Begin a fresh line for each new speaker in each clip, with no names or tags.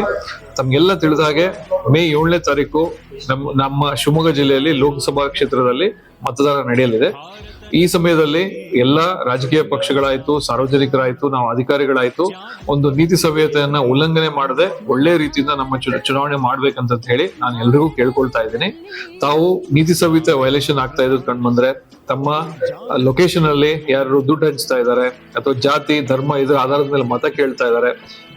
ಇದ್ದೀನಿ ತಮ್ಗೆಲ್ಲ ತಿಳಿದ ಹಾಗೆ ಮೇ ಏಳನೇ ತಾರೀಕು ನಮ್ಮ ನಮ್ಮ ಶಿವಮೊಗ್ಗ ಜಿಲ್ಲೆಯಲ್ಲಿ ಲೋಕಸಭಾ ಕ್ಷೇತ್ರದಲ್ಲಿ ಮತದಾನ ನಡೆಯಲಿದೆ. ಈ ಸಮಯದಲ್ಲಿ ಎಲ್ಲ ರಾಜಕೀಯ ಪಕ್ಷಗಳಾಯ್ತು, ಸಾರ್ವಜನಿಕರಾಯ್ತು, ನಾವು ಅಧಿಕಾರಿಗಳಾಯ್ತು ಒಂದು ನೀತಿ ಸಂಹಿತೆಯನ್ನ ಉಲ್ಲಂಘನೆ ಮಾಡದೆ ಒಳ್ಳೆ ರೀತಿಯಿಂದ ನಮ್ಮ ಚುನಾವಣೆ ಮಾಡ್ಬೇಕಂತ ಹೇಳಿ ನಾನು ಎಲ್ರಿಗೂ ಕೇಳ್ಕೊಳ್ತಾ ಇದ್ದೀನಿ. ತಾವು ನೀತಿ ಸಂಹಿತೆ ವೈಲೇಷನ್ ಆಗ್ತಾ ಇದ್ರು ಕಂಡು ಬಂದ್ರೆ ತಮ್ಮ ಲೊಕೇಶನ್ ಅಲ್ಲಿ ಯಾರು ದುಡ್ಡು ಹಂಚ್ತಾ ಇದ್ದಾರೆ ಅಥವಾ ಜಾತಿ, ಧರ್ಮ ಇದ್ರ ಆಧಾರದ ಮೇಲೆ ಮತ ಕೇಳ್ತಾ ಇದ್ದಾರೆ.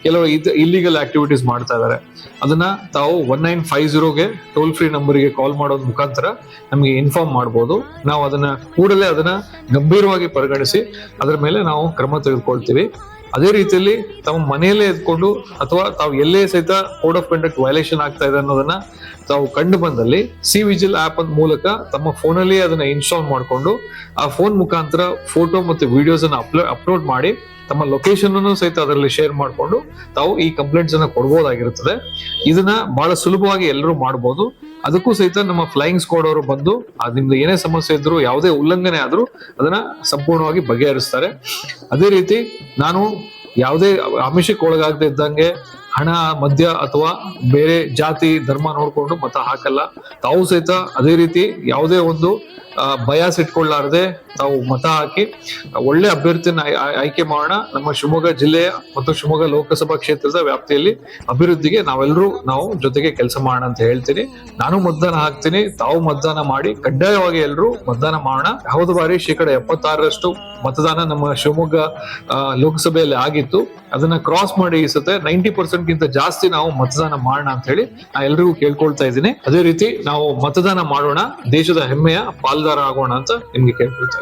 ಕೆಲವರು ಇಲ್ಲಿಗಲ್ ಆಕ್ಟಿವಿಟೀಸ್ ಮಾಡ್ತಾ ಇದ್ದಾರೆ. ಅದನ್ನ ತಾವು ಒನ್ ನೈನ್ ಫೈವ್ ಜೀರೋಗೆ ಟೋಲ್ ಫ್ರೀ ನಂಬರ್ಗೆ ಕಾಲ್ ಮಾಡೋದ್ ಮುಖಾಂತರ ನಮಗೆ ಇನ್ಫಾರ್ಮ್ ಮಾಡ್ಬೋದು. ನಾವು ಅದನ್ನ ಕೂಡಲೇ ಅದನ್ನ ಗಂಭೀರವಾಗಿ ಪರಿಗಣಿಸಿ ಅದರ ಮೇಲೆ ನಾವು ಕ್ರಮ ತೆಗೆದುಕೊಳ್ತೀವಿ. ಅದೇ ರೀತಿಯಲ್ಲಿ ತಮ್ಮ ಮನೆಯಲ್ಲೇ ಎದ್ಕೊಂಡು ಅಥವಾ ತಾವು ಎಲ್ಲೇ ಸಹಿತ ಕೋಡ್ ಆಫ್ ಕಂಡಕ್ಟ್ ವೈಲೇಷನ್ ಆಗ್ತಾ ಇದೆ ಅನ್ನೋದನ್ನ ತಾವು ಕಂಡು ಬಂದಲ್ಲಿ ಸಿ ವಿಜಿಲ್ ಆಪ್ ಮೂಲಕ ತಮ್ಮ ಫೋನಲ್ಲಿ ಅದನ್ನ ಇನ್ಸ್ಟಾಲ್ ಮಾಡಿಕೊಂಡು ಆ ಫೋನ್ ಮುಖಾಂತರ ಫೋಟೋ ಮತ್ತು ವಿಡಿಯೋಸ್ ಅನ್ನ ಅಪ್ಲೋ ಅಪ್ಲೋಡ್ ಮಾಡಿ ತಮ್ಮ ಲೊಕೇಶನ್ ಅನ್ನು ಸಹಿತ ಅದರಲ್ಲಿ ಶೇರ್ ಮಾಡಿಕೊಂಡು ತಾವು ಈ ಕಂಪ್ಲೇಂಟ್ಸ್ ಅನ್ನ ಕೊಡ್ಬೋದಾಗಿರುತ್ತದೆ. ಇದನ್ನ ಬಹಳ ಸುಲಭವಾಗಿ ಎಲ್ಲರೂ ಮಾಡಬಹುದು ಅದಕ್ಕೂ ಸಹಿತ ನಮ್ಮ ಫ್ಲೈಯಿಂಗ್ ಸ್ಕ್ವಾಡ್ ಅವರು ಬಂದು, ಅದ್ ನಿಮ್ದು ಏನೇ ಸಮಸ್ಯೆ ಇದ್ರು, ಯಾವುದೇ ಉಲ್ಲಂಘನೆ ಆದ್ರೂ ಅದನ್ನ ಸಂಪೂರ್ಣವಾಗಿ ಬಗೆಹರಿಸ್ತಾರೆ. ಅದೇ ರೀತಿ ನಾನು ಯಾವುದೇ ಆಮಿಷಕ್ಕೆ ಒಳಗಾಗದೆ ಇದ್ದಂಗೆ ಹಣ, ಮದ್ಯ ಅಥವಾ ಬೇರೆ ಜಾತಿ, ಧರ್ಮ ನೋಡ್ಕೊಂಡು ಮತ ಹಾಕಲ್ಲ. ತಾವು ಸಹಿತ ಅದೇ ರೀತಿ ಯಾವುದೇ ಒಂದು ಬಯಾಸ್ ಇಟ್ಕೊಳ್ಳಾರ್ದೆ ನಾವು ಮತ ಹಾಕಿ, ಒಳ್ಳೆ ಅಭ್ಯರ್ಥಿನ ಆಯ್- ಆಯ್- ಆಯ್ಕೆ ಮಾಡೋಣ. ನಮ್ಮ ಶಿವಮೊಗ್ಗ ಜಿಲ್ಲೆಯ ಮತ್ತು ಶಿವಮೊಗ್ಗ ಲೋಕಸಭಾ ಕ್ಷೇತ್ರದ ವ್ಯಾಪ್ತಿಯಲ್ಲಿ ಅಭಿವೃದ್ಧಿಗೆ ನಾವೆಲ್ಲರೂ ನಾವು ಜೊತೆಗೆ ಕೆಲಸ ಮಾಡೋಣ ಅಂತ ಹೇಳ್ತೀನಿ. ನಾನು ಮತದಾನ ಹಾಕ್ತೀನಿ, ತಾವು ಮತದಾನ ಮಾಡಿ, ಕಡ್ಡಾಯವಾಗಿ ಎಲ್ಲರೂ ಮತದಾನ ಮಾಡೋಣ. ಹೌದು ಬಾರಿ ಶೇಕಡ ಎಪ್ಪತ್ತಾರರಷ್ಟು ಮತದಾನ ನಮ್ಮ ಶಿವಮೊಗ್ಗ ಲೋಕಸಭೆಯಲ್ಲಿ ಆಗಿತ್ತು. ಅದನ್ನ ಕ್ರಾಸ್ ಮಾಡಿ ಈ ಸತೆ ನೈಂಟಿ ಪರ್ಸೆಂಟ್ ಗಿಂತ ಜಾಸ್ತಿ ನಾವು ಮತದಾನ ಮಾಡೋಣ ಅಂತ ಹೇಳಿ ನಾ ಎಲ್ರಿಗೂ ಕೇಳ್ಕೊಳ್ತಾ ಇದ್ದೀನಿ. ಅದೇ ರೀತಿ ನಾವು ಮತದಾನ ಮಾಡೋಣ. ದೇಶದ ಹೆಮ್ಮೆಯ ಪಾಲ್ದಾರ ಆಗೋಣ ಅಂತ ನಿಮ್ಗೆ ಕೇಳ್ಕೊಳ್ತಾ